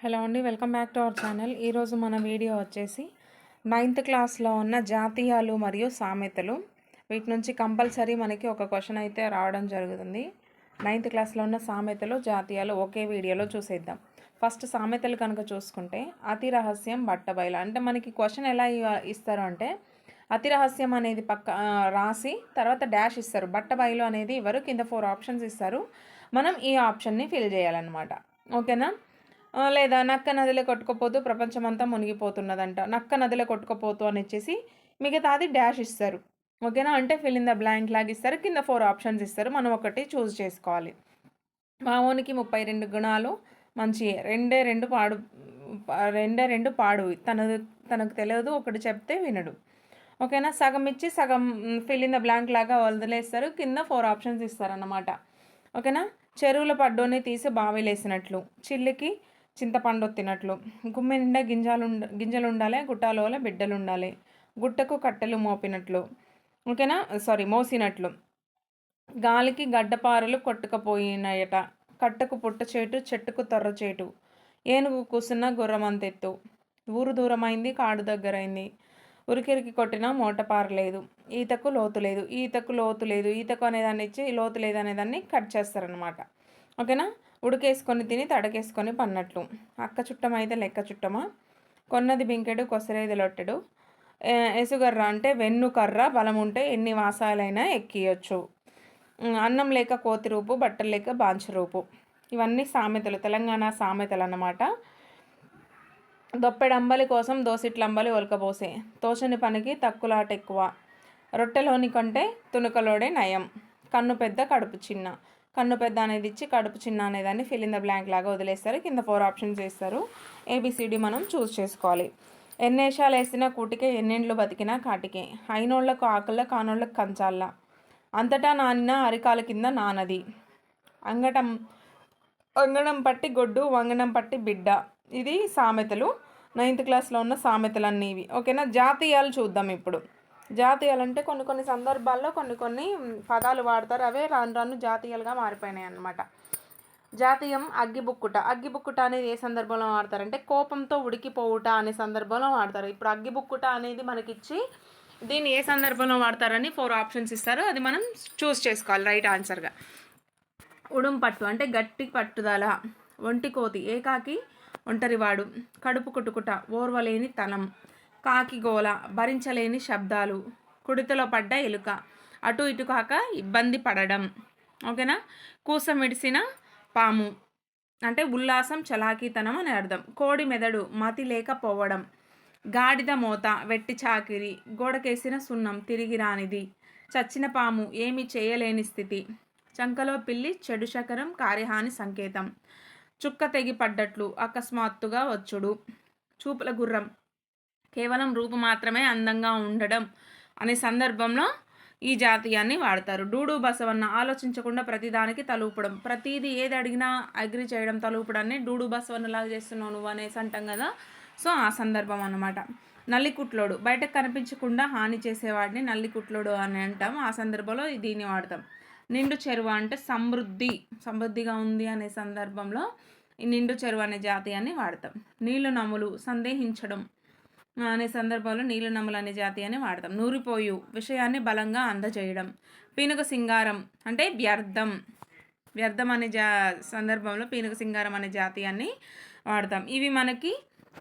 Hello అండి welcome back to our channel. ఈరోజు మన వీడియో వచ్చేసి నైన్త్ క్లాస్లో ఉన్న జాతీయాలు మరియు సామెతలు. వీటి నుంచి కంపల్సరీ మనకి ఒక క్వశ్చన్ అయితే రావడం జరుగుతుంది. నైన్త్ క్లాస్లో ఉన్న సామెతలు జాతీయాలు ఒకే వీడియోలో చూసేద్దాం. ఫస్ట్ సామెతలు కనుక చూసుకుంటే అతి రహస్యం బట్టబయలు. అంటే మనకి క్వశ్చన్ ఎలా ఇస్తారు అంటే అతి రహస్యం అనేది పక్క రాసి తర్వాత డాష్ ఇస్తారు. బట్టబయలు అనేది ఇవ్వరు కింద ఫోర్ ఆప్షన్స్ ఇస్తారు. మనం ఈ ఆప్షన్ని ఫిల్ చేయాలన్నమాట. ఓకేనా? లేదా నక్క నదిలో కొట్టుకుపోతూ ప్రపంచమంతా మునిగిపోతున్నదంట. నక్క నదిలో కొట్టుకుపోతూ అని ఇచ్చేసి మిగతాది డాష్ ఇస్తారు. ఓకేనా? అంటే ఫిల్ ఇన్ ద బ్లాంక్ లాగా ఇస్తారు. కింద ఫోర్ ఆప్షన్స్ ఇస్తారు. మనం ఒకటి చూస్ చేసుకోవాలి. మామూనికి ముప్పై రెండు గుణాలు మంచి రెండే రెండు పాడు రెండే రెండు పాడు. తన తనకు తెలియదు. ఒకటి చెప్తే వినడు. ఓకేనా? సగం ఇచ్చి సగం ఫిల్ ఇన్ ద బ్లాంక్ లాగా వదిలేస్తారు. కింద ఫోర్ ఆప్షన్స్ ఇస్తారన్నమాట. ఓకేనా? చెరువుల పడ్డోని తీసి బావిలేసినట్లు. చిల్లికి చింతపండు తినట్లు గుమ్మె నిండా గింజలు గింజలు ఉండాలి గుట్టాలోల బిడ్డలు ఉండాలి గుట్టకు కట్టెలు మోపినట్లు. ఓకేనా? సారీ మోసినట్లు. గాలికి గడ్డపారలు కొట్టుకపోయినాయట. కట్టకు పుట్ట చేటు చెట్టుకు తొర్ర చేటు. ఏనుగు కూసున్న గుర్రమంతెత్తు. ఊరు దూరమైంది కాడు దగ్గరైంది. ఉరికిరికి కొట్టినా మూటపారలేదు ఈతకు లోతు లేదు. ఈతకు లోతు లేదు. ఈతకు అనేదాన్ని ఇచ్చి లోతు లేదు అనేదాన్ని కట్ చేస్తారనమాట ఓకేనా? ఉడికేసుకొని తిని తడకేసుకొని పన్నట్లు. అక్క చుట్టమైతే లెక్క చుట్టమా? కొన్నది బింకెడు కొసరేది లొట్టెడు. ఎసుగర్ర అంటే వెన్ను కర్ర బలం ఉంటే ఎన్ని వాసాలైనా ఎక్కియొచ్చు. అన్నం లేక కోతి రూపు బట్టలు లేక బాంచ రూపు. ఇవన్నీ సామెతలు తెలంగాణ సామెతలు అన్నమాట దొప్పెడంబలి కోసం దోసిట్లంబలి ఒలకబోసే. తోచని పనికి తక్కులాట ఎక్కువ రొట్టెలోని కంటే తునుకలోడే నయం. కన్ను పెద్ద కడుపు చిన్న. కన్ను పెద్ద అనేది ఇచ్చి కడుపు చిన్న అనేదాన్ని ఫిల్ ఇన్ ద బ్లాంక్ లాగా వదిలేస్తారు. కింద ఫోర్ ఆప్షన్స్ వేస్తారు. ఏబిసిడి మనం చూస్ చేసుకోవాలి. ఎన్నేషాలు వేసినా కూటికే ఎన్నెండ్లు బతికినా కాటికే. అయినోళ్ళకు ఆకుల కానోళ్ళకు కంచాల అంతటా నానిన అరికాల కింద నానది. అంగటం వంగణం పట్టి గొడ్డు వంగడం పట్టి బిడ్డ. ఇది సామెతలు. నైన్త్ క్లాస్లో ఉన్న సామెతలు ఇవి. ఓకేనా? జాతీయాలు చూద్దాం ఇప్పుడు. జాతీయాలు అంటే కొన్ని కొన్ని సందర్భాల్లో కొన్ని కొన్ని పదాలు వాడతారు. అవే రాను రాను జాతీయాలుగా మారిపోయినాయి అన్నమాట. జాతీయం అగ్గిబుక్కుట. అగ్గిబుక్కుట అనేది ఏ సందర్భంలో వాడతారంటే కోపంతో ఉడికిపోవుట అనే సందర్భంలో వాడతారు. ఇప్పుడు అగ్గిబుక్కుట అనేది మనకిచ్చి దీన్ని ఏ సందర్భంలో వాడతారని ఫోర్ ఆప్షన్స్ ఇస్తారు. అది మనం చూస్ చేసుకోవాలి రైట్ ఆన్సర్గా. ఉడుం పట్టు అంటే గట్టి పట్టుదల ఒంటి కోతి ఏకాకి ఒంటరివాడు కడుపు కుట్టుకుట ఓర్వలేని తలం కాకిగోల భరించలేని శబ్దాలు కుడితలో పడ్డ ఎలుక అటు ఇటు కాక ఇబ్బంది పడడం. ఓకేనా? కూసమిడిసిన పాము. అంటే ఉల్లాసం చలాకీతనం అని అర్థం. కోడి మెదడు మతి లేకపోవడం. గాడిద మోత వెట్టి చాకిరి గోడకేసిన సున్నం తిరిగి రానిది. చచ్చిన పాము ఏమి చేయలేని స్థితి. చంకలో పిల్లి చెడు శకరం కార్యహాని సంకేతం. చుక్క తెగి పడ్డట్లు అకస్మాత్తుగా వచ్చుడు. చూపుల గుర్రం కేవలం రూపు మాత్రమే అందంగా ఉండడం అనే సందర్భంలో ఈ జాతీయాన్ని వాడతారు. డూడు బసవన్న ఆలోచించకుండా ప్రతిదానికి తలూపడం. ప్రతిదీ ఏది అడిగినా అగ్రి చేయడం తలూపడాన్ని డూడు బసవన్నలాగా చేస్తున్నావు నువ్వు అనేసి అంటాం కదా. సో ఆ సందర్భం అనమాట నల్లికుట్లోడు. బయటకు కనిపించకుండా హాని చేసేవాడిని నల్లికుట్లోడు అని అంటాం. ఆ సందర్భంలో దీన్ని వాడతాం. నిండు చెరువు అంటే సమృద్ధి సమృద్ధిగా ఉంది అనే సందర్భంలో ఈ నిండు చెరువు అనే జాతీయాన్ని వాడతాం. నీళ్ళు నములు సందేహించడం అనే సందర్భంలో నీళ్ళు నమ్ములు అనే జాతీయాన్ని వాడతాం. నూరిపోయు విషయాన్ని బలంగా అందజేయడం. పీనుక సింగారం అంటే వ్యర్థం. వ్యర్థం అనే జా సందర్భంలో పీనుక సింగారం అనే జాతీయాన్ని వాడతాం. ఇవి మనకి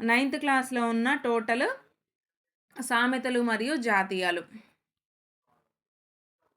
నైన్త్ క్లాస్లో ఉన్న టోటల్ సామెతలు మరియు జాతీయాలు.